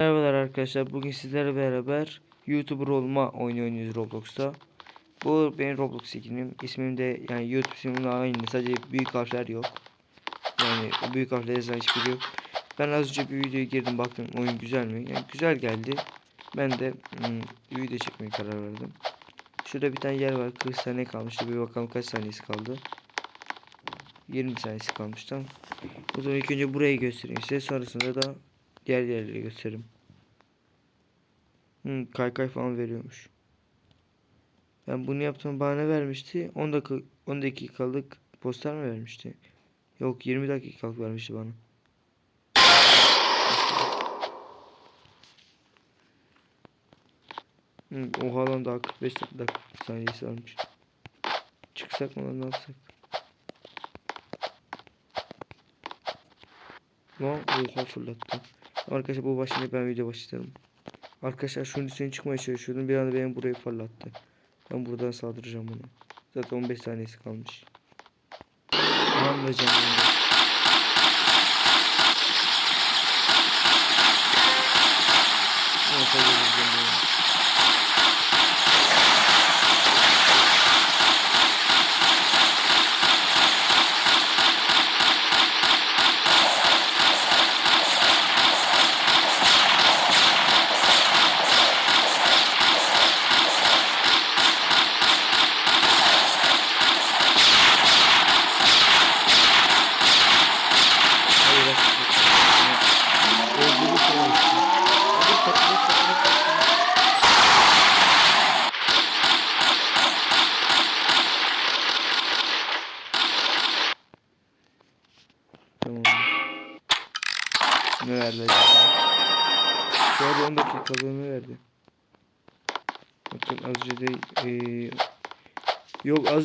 Merhabalar arkadaşlar. Bugün sizlerle beraber YouTuber olma oyunu oynuyoruz Roblox'ta. Bu benim Roblox ikinim. İsmim de yani YouTube ismimle aynı. Sadece büyük harfler yok. Yani büyük harfler yazan hiçbiri yok. Ben az önce bir videoya girdim baktım oyun güzel mi? Yani güzel geldi. Ben de hmm, video çekmeye karar verdim. Şurada bir tane yer var. 40 saniye kalmıştı. Bir bakalım kaç saniyesi kaldı. 20 saniyesi kalmıştı. O zaman ilk önce burayı göstereyim size. Sonrasında da diğer yerleri gösteririm. Hmm, kaykay falan veriyormuş. Ben bunu yaptım bana ne vermişti? 10 dakika 10 dakikalık poster mi vermişti? Yok 20 dakikalık vermişti bana. Hmm, oha lan daha 45 dakika saniyesi almış. Çıksak mı lan ne yapsak? Lan oha fırlattı. Arkadaşlar bu başında ben video başlatalım. Arkadaşlar şunun üstüne çıkmaya çalışıyordum. Bir anda benim burayı fırlattı. Ben buradan saldıracağım bunu. Zaten 15 saniyesi kalmış. Anlayacağım bunu.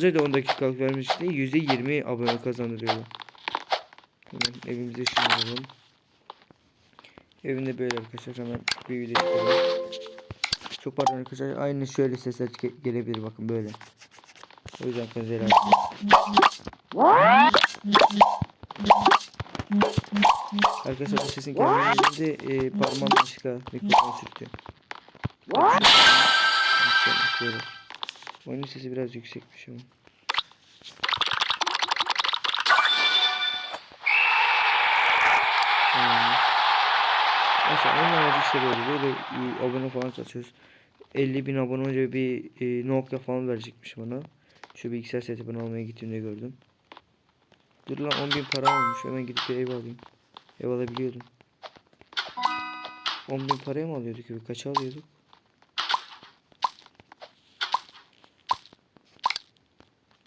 Önce de 10 dakikalık vermişti. %20 abone kazandırıyordu. Hemen evimize şunu alalım. Evinde böyle arkadaşlar hemen bir video. Çok pardon arkadaşlar aynı şöyle sesler ge- gelebilir bakın böyle. O yüzden kanzer Arkadaşlar bu sesin gelmediğinde e, parmağım başka mikrofon sürtüyor. Böyle. Oyunun sesi biraz yüksekmiş ama. Hmm. Neyse onun amacı işte böyle. Böyle e, abone falan satıyoruz. 50 bin abone olunca bir e, Nokia falan verecekmiş bana. Şu bilgisayar seti ben almaya gittiğimde gördüm. Dur lan 10 bin para olmuş. Hemen gidip bir ev alayım. Ev alabiliyordum. 10 bin paraya mı alıyorduk? Kaça alıyorduk?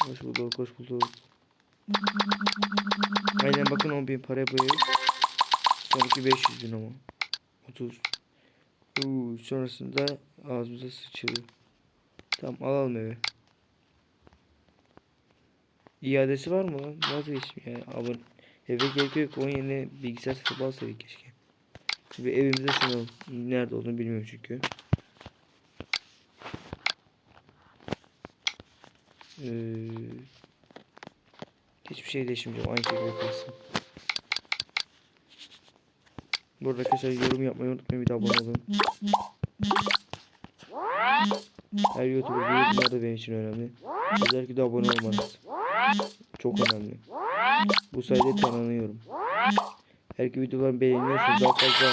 Hoş bulduk, hoş bulduk. Aynen bakın 10 bin bu ev. Sonraki 500 bin ama. 30. Uuu, sonrasında ağzımıza sıçıldı. Tamam alalım evi. İadesi var mı lan? Vazgeçtim ya. Abone. Eve gerek yok. Onun yerine bilgisayar satıp alsaydık keşke. Bir evimize şunu alalım. Nerede olduğunu bilmiyorum çünkü. Ee, hiçbir şey değişmeyeceğim. Aynı şekilde kalsın. Bu arada arkadaşlar yorum yapmayı unutmayın. Bir de abone olun. Her YouTuber yorumlar da benim için önemli. Özellikle de abone olmanız. Çok önemli. Bu sayede tanınıyorum. Her ki videolarımı beğeniyorsanız daha fazla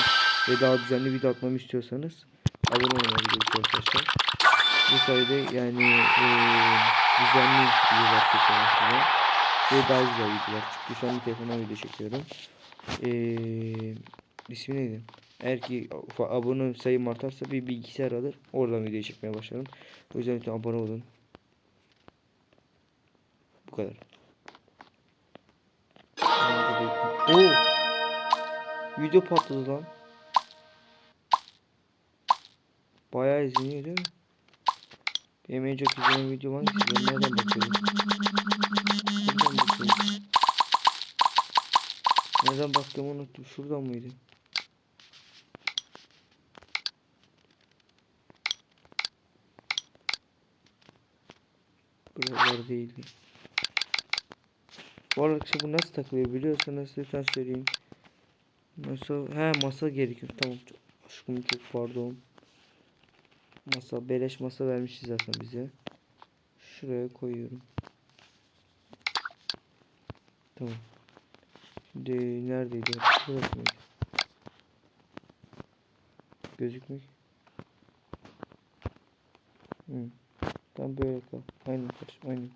ve daha düzenli video atmamı istiyorsanız abone olmanız gerekiyor arkadaşlar. Bu sayede yani eee düzenli videolar çekiyorum size. Ve daha güzel videolar. Çünkü şu an bir telefondan video çekiyorum. Eee ismi neydi? Eğer ki abone sayım artarsa bir bilgisayar alır. Oradan video çekmeye başlarım. O yüzden lütfen abone olun. Bu kadar. Oo! Video patladı lan. Bayağı izleniyor değil mi? En çok izlenen video hangisi? Ben nereden bakıyorum? Nereden bakıyorum? Nereden baktığımı unuttum. Şuradan mıydı? Buralar değildi. Bu arada bu nasıl takılıyor biliyorsanız lütfen söyleyin. Nasıl? He masa gerekiyor. Tamam. Aşkım çok pardon. Masa beleş masa vermişiz zaten bize. Şuraya koyuyorum. Tamam. Şimdi neredeydi? Burası mıydı? Gözükmek. Hı. Tam böyle kal. Aynen kardeşim aynen.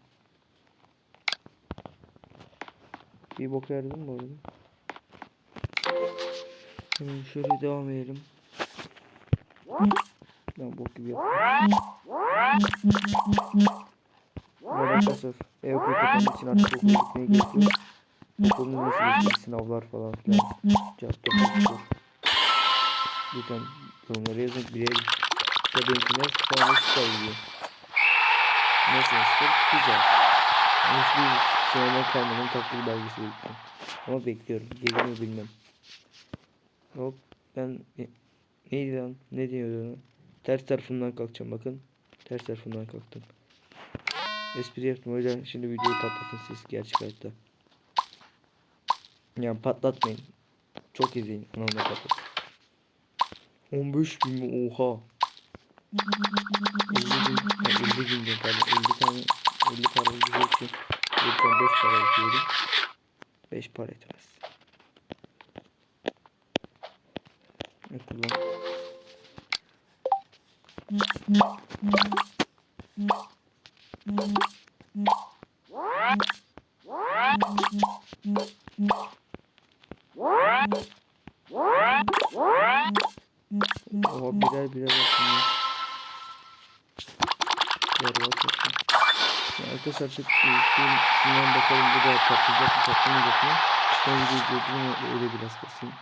Bir bok verdim bu arada. Şimdi şöyle devam edelim. Ben bok gibi arada arkadaşlar ev kapanmak için artık okula gitmeye gerek yok. Okulun nasıl geçtiği sınavlar falan filan. Cevapta bakıyor. Lütfen yorumlara yazın bilelim. Ya benimkiler şu an nasıl. Nasıl? Güzel. Hiçbir sınavdan kalmadan takdir belgesi bekliyorum. Ama bekliyorum. Gelir mi bilmem. Hop ben ne- neydi lan? Ne diyordu? Ters tarafından kalkacağım bakın. Ters tarafından kalktım. Espri yaptım o yüzden şimdi videoyu patlatın siz gerçek hayatta. Yani patlatmayın. Çok izleyin. Anamda patlat. 15 bin mi? Oha. 50 bin. Ha, 50 bin de pardon. 50 tane 50 para güzel için. 1 tane 5 para ekliyorum. 5 para etmez. Ne kullan? Oha birer birer bakın ya. Birer bak bakın. Arkadaşlar artık şundan bakalım bu da patlayacak mı patlamayacak mı? Ben videoyu öyle biraz basayım.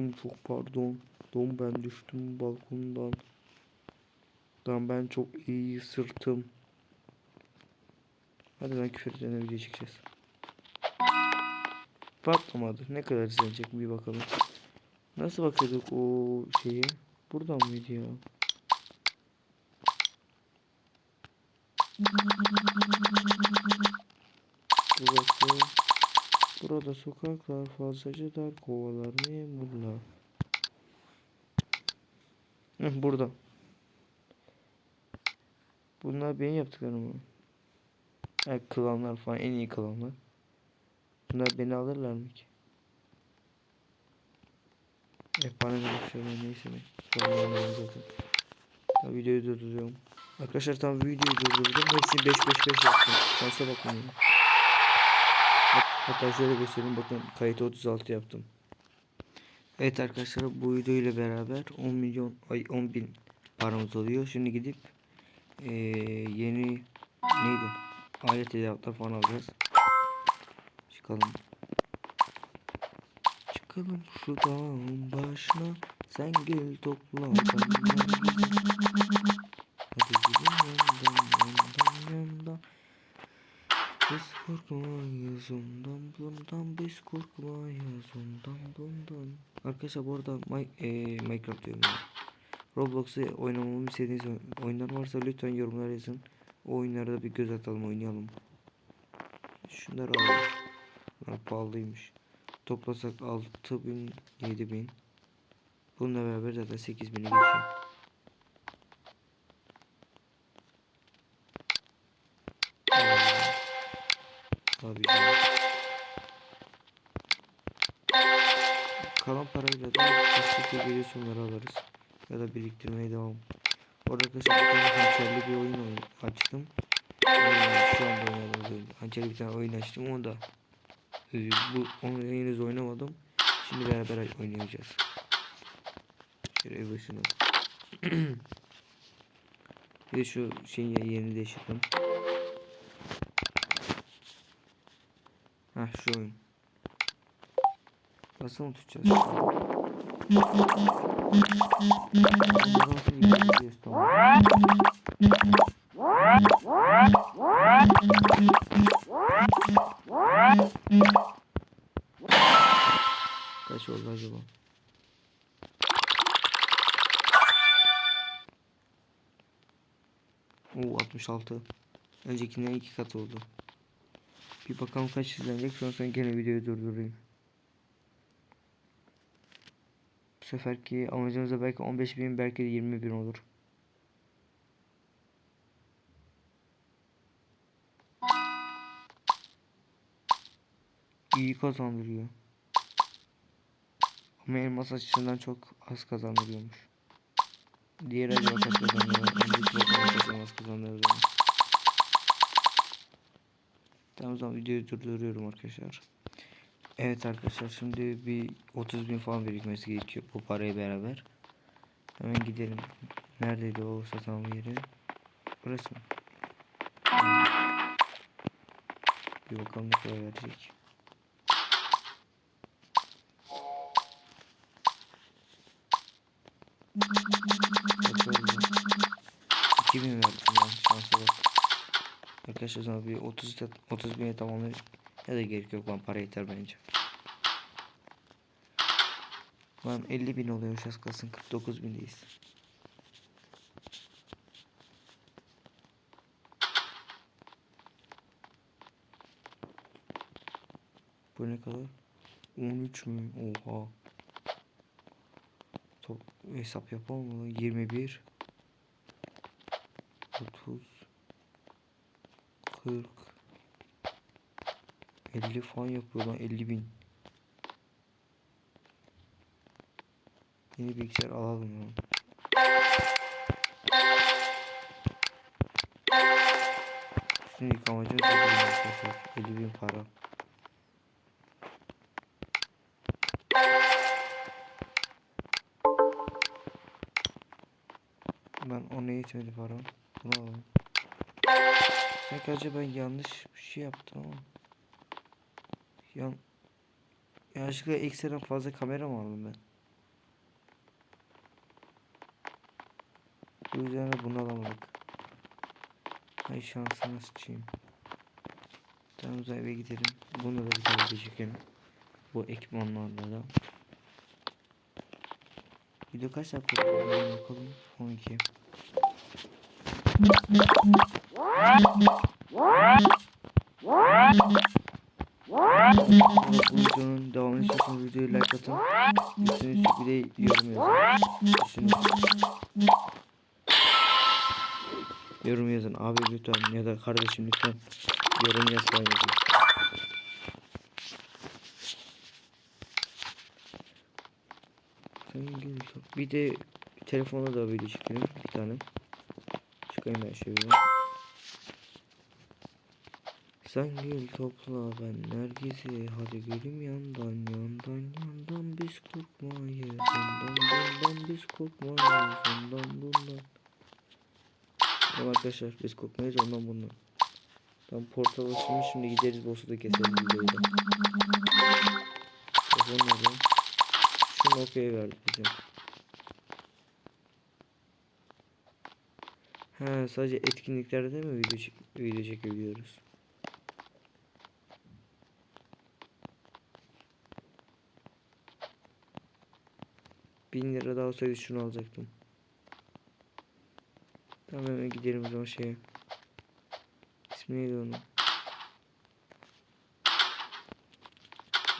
Aşkım çok pardon. Don ben düştüm balkondan. Lan ben çok iyi sırtım. Hadi lan küfür edene video çekeceğiz. Patlamadı. Ne kadar izlenecek bir bakalım. Nasıl bakıyorduk o şeyi? Buradan mıydı ya? Burası. Burada sokaklar fazlaca dar kovalar memurlar. Hı, burada. Bunlar benim yaptıklarım mı? Ha, klanlar falan en iyi klanlar. Bunlar beni alırlar mı ki? E bana ne bakıyorum neyse ne. Sorunlarım zaten. Tam videoyu durduruyorum. Arkadaşlar tam videoyu durdurdum. Hepsini 5 5 5 yaptım. Şansa bakın ya. Bak, Hatta şöyle göstereyim bakın kayıt 36 yaptım. Evet arkadaşlar bu video ile beraber 10 milyon ay 10 bin paramız oluyor. Şimdi gidip eee, yeni neydi? Alet edevatlar falan alacağız. Çıkalım. Çıkalım şu dağın başına Sen gel topla Hadi gidin yandan yandan yandan Biz ondan bundan Biz korkmayız ondan bundan Arkadaşlar bu arada Mi eee, Minecraft diyorum ya. Roblox'u oynamamı istediğiniz oy- oyunlar varsa lütfen yorumlara yazın. O oyunlara da bir göz atalım oynayalım. Şunları alalım. Bunlar pahalıymış. Toplasak 6000 7000 Bununla beraber zaten 8000'i geçiyor. Canım. Kalan parayla da destekle geliyorsa onları alırız. Ya da biriktirmeye devam. Orada tane hançerli bir oyun açtım. Ee, şu anda oynadığımız oyun. Hançerli bir tane oyun açtım. Onu da ee, bu onu henüz oynamadım. Şimdi beraber oynayacağız. Şöyle başına. bir de şu şeyin yerini değiştirdim. Hah şu oyun. Nasıl? Tamam. Kaç oldu acaba? Oo 66. Öncekinden iki kat oldu. Bir bakalım kaç izlenecek. Sonra sonra gene videoyu durdurayım. seferki amacımız da belki 15 bin belki de 20 bin olur. İyi kazandırıyor. Ama elmas açısından çok az kazandırıyormuş. Diğer acaba kaç kazandırıyor? Önceki bakalım kaç kazandırıyor. Tamam o zaman videoyu durduruyorum arkadaşlar. Evet arkadaşlar şimdi bir 30 bin falan birikmesi gerekiyor bu parayı beraber. Hemen gidelim. Neredeydi o satan yeri? Burası mı? Bir bakalım ne kadar verecek. Bakalım. 2000 verdim. Arkadaşlar sana bir 30 da- 30 bine tamamlayayım. Ya da gerek yok lan para yeter bence. Lan 50 bin oluyor az kalsın 49 bindeyiz. Bu ne kadar? 13 mü? Oha. Top, hesap yapalım mı? 21 30 40 50 falan yapıyor lan 50 bin. Yeni bilgisayar alalım ya. Üstünü yıkamacı da değil arkadaşlar. 50 bin para. Ben ona yetmedi param. Bunu alalım. Acaba ben yanlış bir şey yaptım ama. Yan... Yanlışlıkla ekstradan fazla kamera mı aldım ben? Bu yüzden de bunu alamadık. Ay şansına sıçayım. Tamam eve gidelim. Bunu da tane çekelim. Bu ekipmanlarla da. Video kaç dakika bakalım. 12. Videonun devamını istiyorsanız videoyu like atın. Üstüne üstlük bir de yorum yazın. Üstüne. Yorum yazın abi lütfen ya da kardeşim lütfen yorum yazmayı yazın. Bir de telefona da video çekelim bir tane. Çıkayım ben şöyle. Sen gel topla ben Nergis'i hadi gelin yandan yandan yandan biz korkmayız ondan bundan biz korkmayız ondan bundan. Tamam arkadaşlar biz korkmayız ondan bundan. Tam portal açılmış şimdi gideriz boss'u da keseriz videoyu da. Telefon nerede? Şunu okey verdi bizim. He sadece etkinliklerde mi video, çek video çekebiliyoruz? Bin lira daha olsaydı şunu alacaktım. Tamam hemen gidelim o zaman şeye. İsmi neydi onun?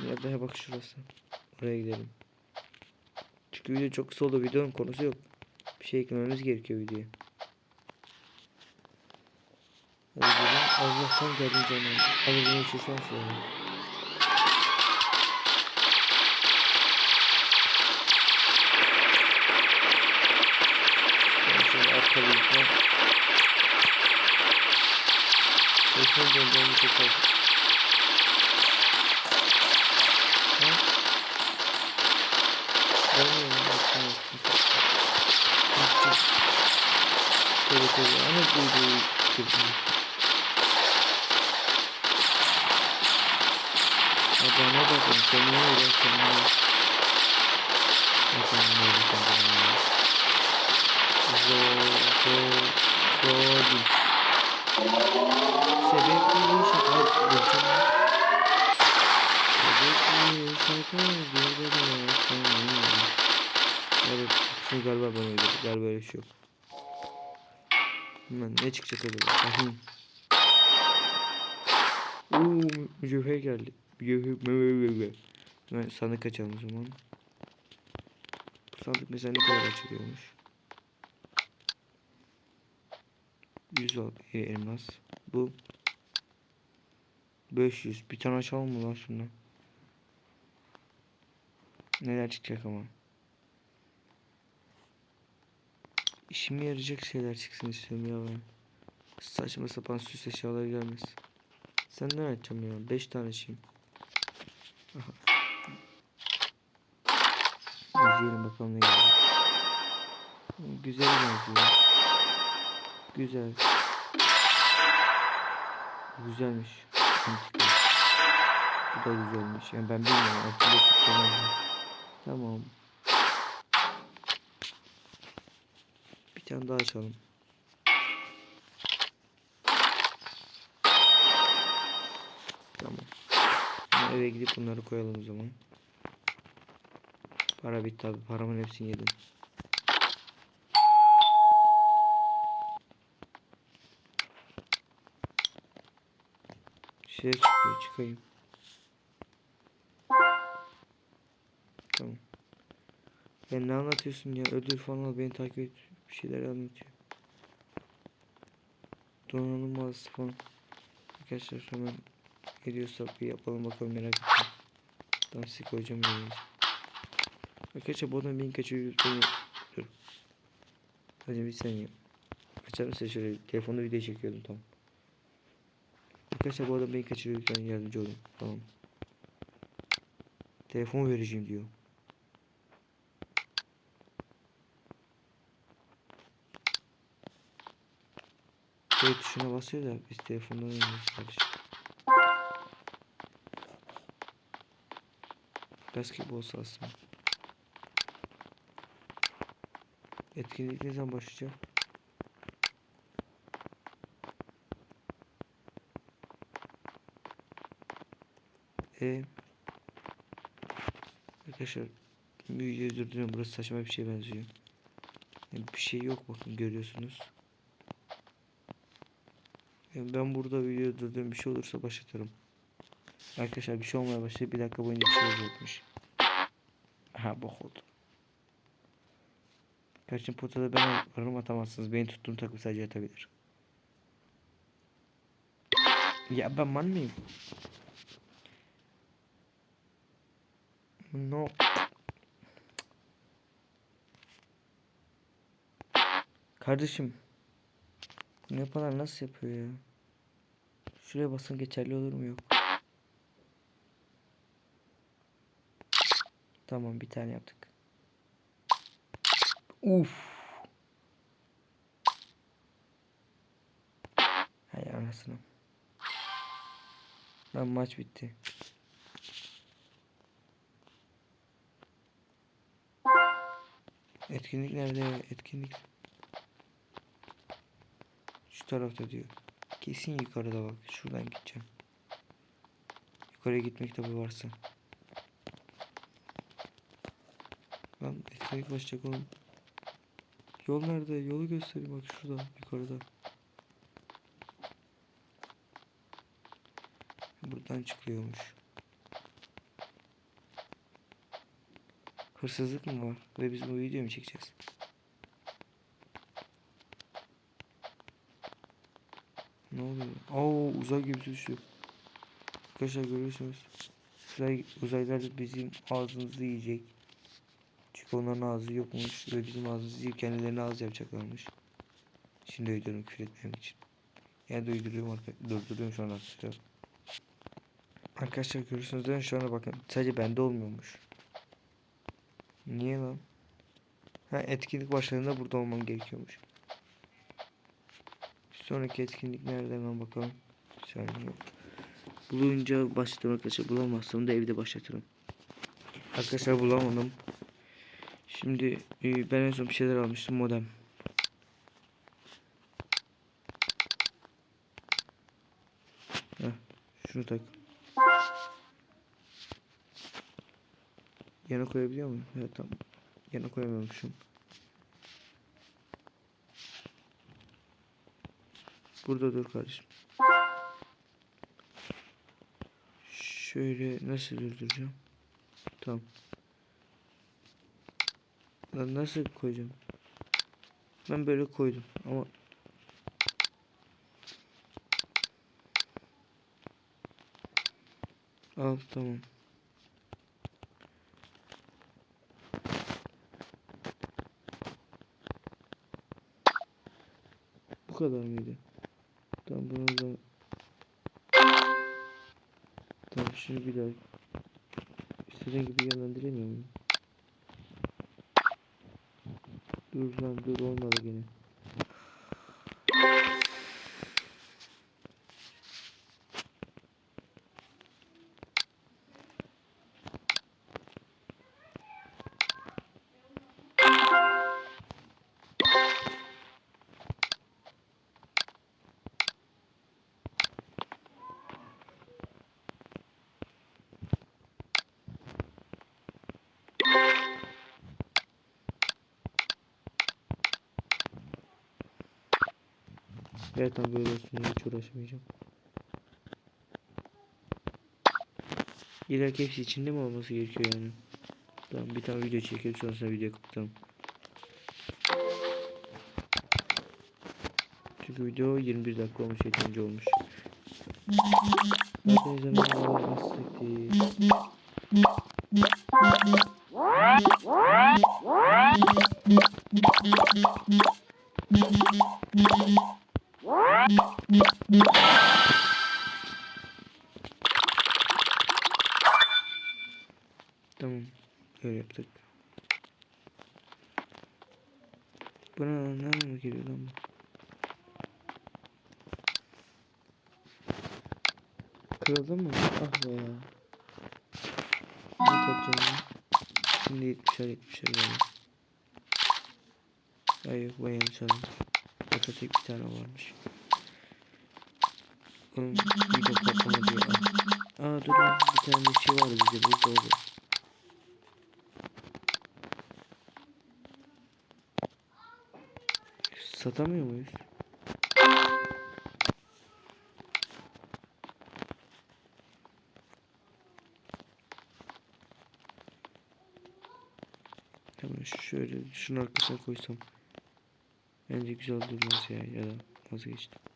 Nerede bak şurası. Oraya gidelim. Çünkü video çok kısa oldu. Videonun konusu yok. Bir şey eklememiz gerekiyor videoya. Hadi gidelim. Allah'tan zaman. Hadi bunu çeşen şöyle. Şöyle arkalayayım falan. Telefon gönderimi fazla. Ha? Gelmiyor mu? Tamam. Şöyle şöyle. Ama duyduğu kırdım. Adana bakın. Kendine. Zor, zor, zor değil. Sebepli şaka yapacağım. Sebepli şaka yapacağım. Evet, şimdi galiba ben öyle, galiba öyle şey yok. Hemen ne çıkacak acaba? Uuu, mücevher geldi. Hemen sandık açalım o zaman. Bu sandık mesela ne kadar açılıyormuş? 100 al- e, elmas. Bu 500. Bir tane açalım mı lan şunu? Neler çıkacak ama? İşime yarayacak şeyler çıksın istiyorum ya ben. Saçma sapan süs eşyaları gelmesin. Senden açacağım ya. 5 tane açayım. İzleyelim bakalım ne gelecek. Güzel benziyor. Güzel. Güzelmiş. Bu da güzelmiş. Yani ben bilmiyorum. Altında tutmam. Tamam. Bir tane daha açalım. Eve gidip bunları koyalım o zaman. Para bitti abi. Paramın hepsini yedim. Şey çıkıyor. Çıkayım. Tamam. Ya ne anlatıyorsun ya? Ödül falan al. Beni takip et. Bir şeyler anlatıyor. Donanım mağazası falan. Arkadaşlar hemen geliyorsa bir yapalım bakalım merak ettim. Tam size koyacağım yayınca. Arkadaşlar bu adam beni kaçırıyor. Beni... Dur. Hadi bir saniye. Açar mısın şöyle? Telefonda video çekiyordum tamam. Arkadaşlar bu adam beni kaçırıyor. Lütfen yardımcı olun. Tamam. Telefon vereceğim diyor. Şey tuşuna basıyor da biz telefondan oynuyoruz kardeşim. Basketbol sahası? Etkinlik ne zaman başlayacak? E Arkadaşlar videoyu durduruyorum. Burası saçma bir şeye benziyor. Yani bir şey yok bakın görüyorsunuz. Yani ben burada videoyu durduruyorum. Bir şey olursa başlatırım. Arkadaşlar bir şey olmaya başladı. Bir dakika boyunca bir şey olacakmış. Ha bok oldu. Kaçın potada ben varım atamazsınız. Beni tuttuğum takım sadece atabilir. Ya ben man mıyım? No. Kardeşim. Bunu yapanlar nasıl yapıyor ya? Şuraya basın geçerli olur mu yok? Tamam bir tane yaptık. Uf. Hay anasını. Lan maç bitti. Etkinlik nerede? Etkinlik. Şu tarafta diyor. Kesin yukarıda bak. Şuradan gideceğim. Yukarıya gitmek tabi varsa. Etkinlik başlayacak oğlum. Yol nerede? Yolu göstereyim bak şurada yukarıda. Buradan çıkıyormuş. Hırsızlık mı var? Ve biz bu videoyu mu çekeceğiz? Ne oluyor? Oo uzay gemisi düştü. Arkadaşlar görüyorsunuz. Uzay, uzaylılar da bizim ağzımızı yiyecek. Çünkü onların ağzı yokmuş ve bizim ağzımızı yiyip kendilerine ağız yapacaklarmış. Şimdi uyduruyorum küfür etmem için. Yani de uyduruyorum. Durduruyorum şu an arkadaşlar. Arkadaşlar görüyorsunuz değil mi? Şu ana bakın. Sadece bende olmuyormuş. Niye lan? Ha etkinlik başladığında burada olmam gerekiyormuş. Sonraki etkinlik nerede hemen bakalım. Saniye. Bulunca başlatırım arkadaşlar. Bulamazsam da evde başlatırım. Arkadaşlar bulamadım. Şimdi e, ben en son bir şeyler almıştım modem. Heh, şunu tak. Yana koyabiliyor muyum? Evet tamam. Yana koyamıyormuşum. Burada dur kardeşim. Şöyle nasıl durduracağım? Tamam. Lan nasıl koyacağım? Ben böyle koydum ama Al tamam. Bu kadar mıydı? Tamam bunu zaman Tamam şunu bir daha İstediğin gibi yönlendiremiyor muyum? Dur lan dur olmadı gene. Evet tam böyle olsun hiç uğraşmayacağım. İleriki hepsi içinde mi olması gerekiyor yani? Tamam bir tane video çekelim sonrasında video kapatalım. Çünkü video 21 dakika olmuş yeterince olmuş. Zaten izlemeyi nasıl Tamam. Öyle yaptık. Buna nereden mi geliyor lan bu? Kırıldı mı? Ah be ya. Ne ya? Şimdi 70'er 70'er geldi. Ay yok ben yanlış anladım. Zaten tek bir tane varmış. Bir de patlama diyor. Aa, dur bir tane şey vardı bizde burada oldu. Satamıyor muyuz? Tamam şöyle şunun arkasına koysam. Bence güzel durmaz ya ya da vazgeçtim.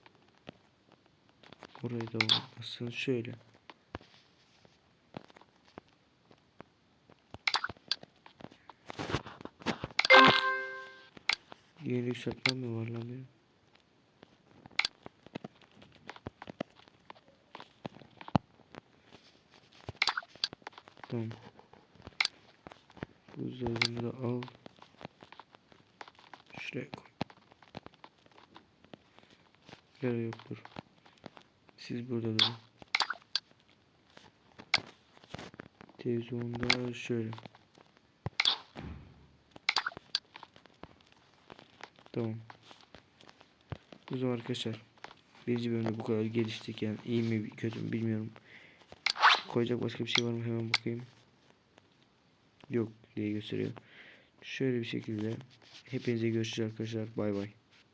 Orayı da olmasın şöyle. Yeni yükseltmem mi var lan benim? Tamam. Buzdolabını da al. Şuraya koy. Gerek yoktur. Siz burada durun. Televizyonda şöyle. Tamam. O zaman arkadaşlar birinci bölümde bu kadar geliştik yani iyi mi kötü mü bilmiyorum. Koyacak başka bir şey var mı hemen bakayım. Yok diye gösteriyor. Şöyle bir şekilde hepinize görüşürüz arkadaşlar. Bay bay.